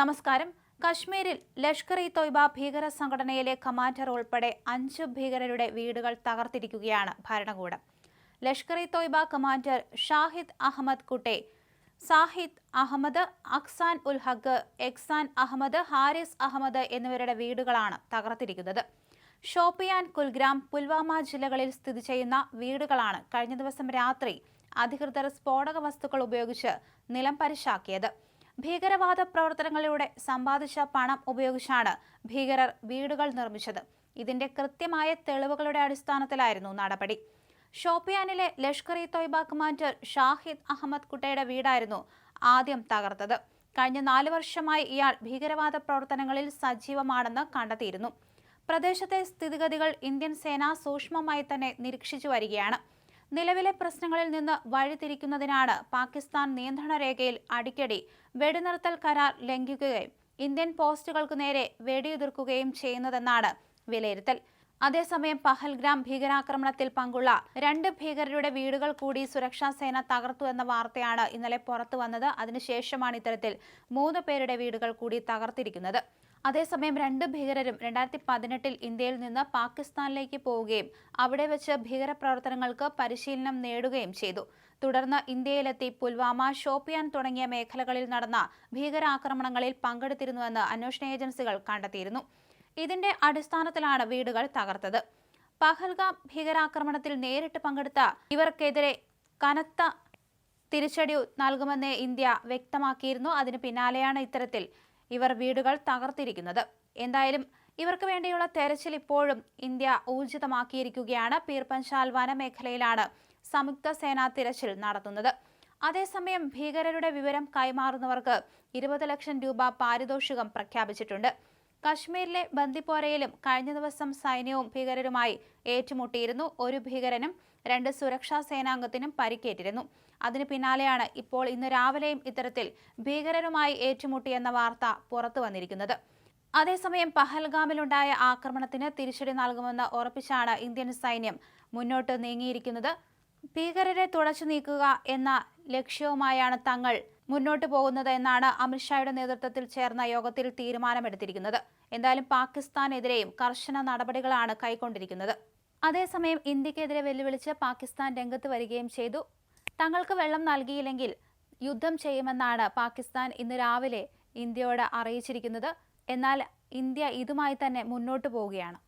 നമസ്കാരം. കശ്മീരിൽ ലഷ്കർ ഇ തൊയ്ബ ഭീകര സംഘടനയിലെ കമാൻഡർ ഉൾപ്പെടെ അഞ്ച് ഭീകരരുടെ വീടുകൾ തകർത്തിരിക്കുകയാണ് ഭരണകൂടം. ലഷ്കർ ഇ തൊയ്ബ കമാൻഡർ ഷാഹിദ് അഹമ്മദ് കുട്ടെ സാഹിദ് അഹമ്മദ് അക്സാൻ ഉൽ ഹഗ് എക്സാൻ അഹമ്മദ് ഹാരിസ് അഹമ്മദ് എന്നിവരുടെ വീടുകളാണ് തകർത്തിരിക്കുന്നത്. ഷോപ്പിയാൻ കുൽഗ്രാം പുൽവാമ ജില്ലകളിൽ സ്ഥിതി ചെയ്യുന്ന വീടുകളാണ് കഴിഞ്ഞ ദിവസം രാത്രി അധികൃതർ സ്ഫോടക വസ്തുക്കൾ ഉപയോഗിച്ച് നിലം പരിശാക്കിയത്. ഭീകരവാദ പ്രവർത്തനങ്ങളിലൂടെ സമ്പാദിച്ച പണം ഉപയോഗിച്ചാണ് ഭീകരർ വീടുകൾ നിർമ്മിച്ചത്. ഇതിന്റെ കൃത്യമായ തെളിവുകളുടെ അടിസ്ഥാനത്തിലായിരുന്നു നടപടി. ഷോപ്പിയാനിലെ ലഷ്കർ ഇ തോയ്ബ കമാൻഡർ ഷാഹിദ് അഹമ്മദ് കുട്ടയുടെ വീടായിരുന്നു ആദ്യം തകർത്തത്. കഴിഞ്ഞ നാല് വർഷമായി ഇയാൾ ഭീകരവാദ പ്രവർത്തനങ്ങളിൽ സജീവമാണെന്ന് കണ്ടെത്തിയിരുന്നു. പ്രദേശത്തെ സ്ഥിതിഗതികൾ ഇന്ത്യൻ സേന സൂക്ഷ്മമായി തന്നെ നിരീക്ഷിച്ചു വരികയാണ്. നിലവിലെ പ്രശ്നങ്ങളിൽ നിന്ന് വഴിതിരിക്കുന്നതിനാണ് പാകിസ്ഥാൻ നിയന്ത്രണ രേഖയിൽ അടിക്കടി വെടിനിർത്തൽ കരാർ ലംഘിക്കുകയും ഇന്ത്യൻ പോസ്റ്റുകൾക്ക് നേരെ വെടിയുതിർക്കുകയും ചെയ്യുന്നതെന്നാണ് വിലയിരുത്തൽ. അതേസമയം പഹൽഗ്രാം ഭീകരാക്രമണത്തിൽ പങ്കുള്ള രണ്ട് ഭീകരരുടെ വീടുകൾ കൂടി സുരക്ഷാ സേന തകർത്തു എന്ന വാർത്തയാണ് ഇന്നലെ പുറത്തു വന്നത് അതിനുശേഷമാണ് ഇത്തരത്തിൽ മൂന്ന് പേരുടെ വീടുകൾ കൂടി തകർത്തിരിക്കുന്നത്. അതേസമയം രണ്ട് ഭീകരരും രണ്ടായിരത്തി പതിനെട്ടിൽ ഇന്ത്യയിൽ നിന്ന് പാകിസ്ഥാനിലേക്ക് പോവുകയും അവിടെ വെച്ച് ഭീകരപ്രവർത്തനങ്ങൾക്ക് പരിശീലനം നേടുകയും ചെയ്തു. തുടർന്ന് ഇന്ത്യയിലെത്തി പുൽവാമ ഷോപ്പിയാൻ തുടങ്ങിയ മേഖലകളിൽ നടന്ന ഭീകരാക്രമണങ്ങളിൽ പങ്കെടുത്തിരുന്നുവെന്ന് അന്വേഷണ ഏജൻസികൾ കണ്ടെത്തിയിരുന്നു. ഇതിന്റെ അടിസ്ഥാനത്തിലാണ് വീടുകൾ തകർത്തത്. പഹൽഗാം ഭീകരാക്രമണത്തിൽ നേരിട്ട് പങ്കെടുത്ത ഇവർക്കെതിരെ കനത്ത തിരിച്ചടി നൽകുമെന്ന് ഇന്ത്യ വ്യക്തമാക്കിയിരുന്നു. അതിന് പിന്നാലെയാണ് ഇത്തരത്തിൽ ഇവർ വീടുകൾ തകർത്തിരിക്കുന്നത്. എന്തായാലും ഇവർക്ക് വേണ്ടിയുള്ള തെരച്ചിൽ ഇപ്പോഴും ഇന്ത്യ ഊർജിതമാക്കിയിരിക്കുകയാണ്. പീർപഞ്ചാൽ വനമേഖലയിലാണ് സംയുക്ത സേനാ തിരച്ചിൽ നടത്തുന്നത്. അതേസമയം ഭീകരരുടെ വിവരം കൈമാറുന്നവർക്ക് ഇരുപത് ലക്ഷം രൂപ പാരിതോഷികം പ്രഖ്യാപിച്ചിട്ടുണ്ട്. കശ്മീരിലെ ബന്ദിപ്പോരയിലും കഴിഞ്ഞ ദിവസം സൈന്യവും ഭീകരരുമായി ഏറ്റുമുട്ടിയിരുന്നു. ഒരു ഭീകരനും രണ്ട് സുരക്ഷാ സേനാംഗത്തിനും പരിക്കേറ്റിരുന്നു. അതിന് പിന്നാലെയാണ് ഇപ്പോൾ ഇന്ന് രാവിലെയും ഇത്തരത്തിൽ ഭീകരരുമായി ഏറ്റുമുട്ടിയെന്ന വാർത്ത പുറത്തു വന്നിരിക്കുന്നത്. അതേസമയം പഹൽഗാമിലുണ്ടായ ആക്രമണത്തിന് തിരിച്ചടി നൽകുമെന്ന് ഉറപ്പിച്ചാണ് ഇന്ത്യൻ സൈന്യം മുന്നോട്ട് നീങ്ങിയിരിക്കുന്നത്. ഭീകരരെ തുടച്ചു നീക്കുക എന്ന ലക്ഷ്യവുമായാണ് തങ്ങൾ മുന്നോട്ട് പോകുന്നത് എന്നാണ് അമിത്ഷായുടെ നേതൃത്വത്തിൽ ചേർന്ന യോഗത്തിൽ തീരുമാനമെടുത്തിരിക്കുന്നത്. എന്തായാലും പാകിസ്ഥാനെതിരെയും കർശന നടപടികളാണ് കൈക്കൊണ്ടിരിക്കുന്നത്. അതേസമയം ഇന്ത്യക്കെതിരെ വെല്ലുവിളിച്ച് പാകിസ്ഥാൻ രംഗത്ത് വരികയും ചെയ്തു. തങ്ങൾക്ക് വെള്ളം നൽകിയില്ലെങ്കിൽ യുദ്ധം ചെയ്യുമെന്നാണ് പാകിസ്ഥാൻ ഇന്ന് രാവിലെ ഇന്ത്യയോട് അറിയിച്ചിരിക്കുന്നത്. എന്നാൽ ഇന്ത്യ ഇതുമായി തന്നെ മുന്നോട്ട് പോവുകയാണ്.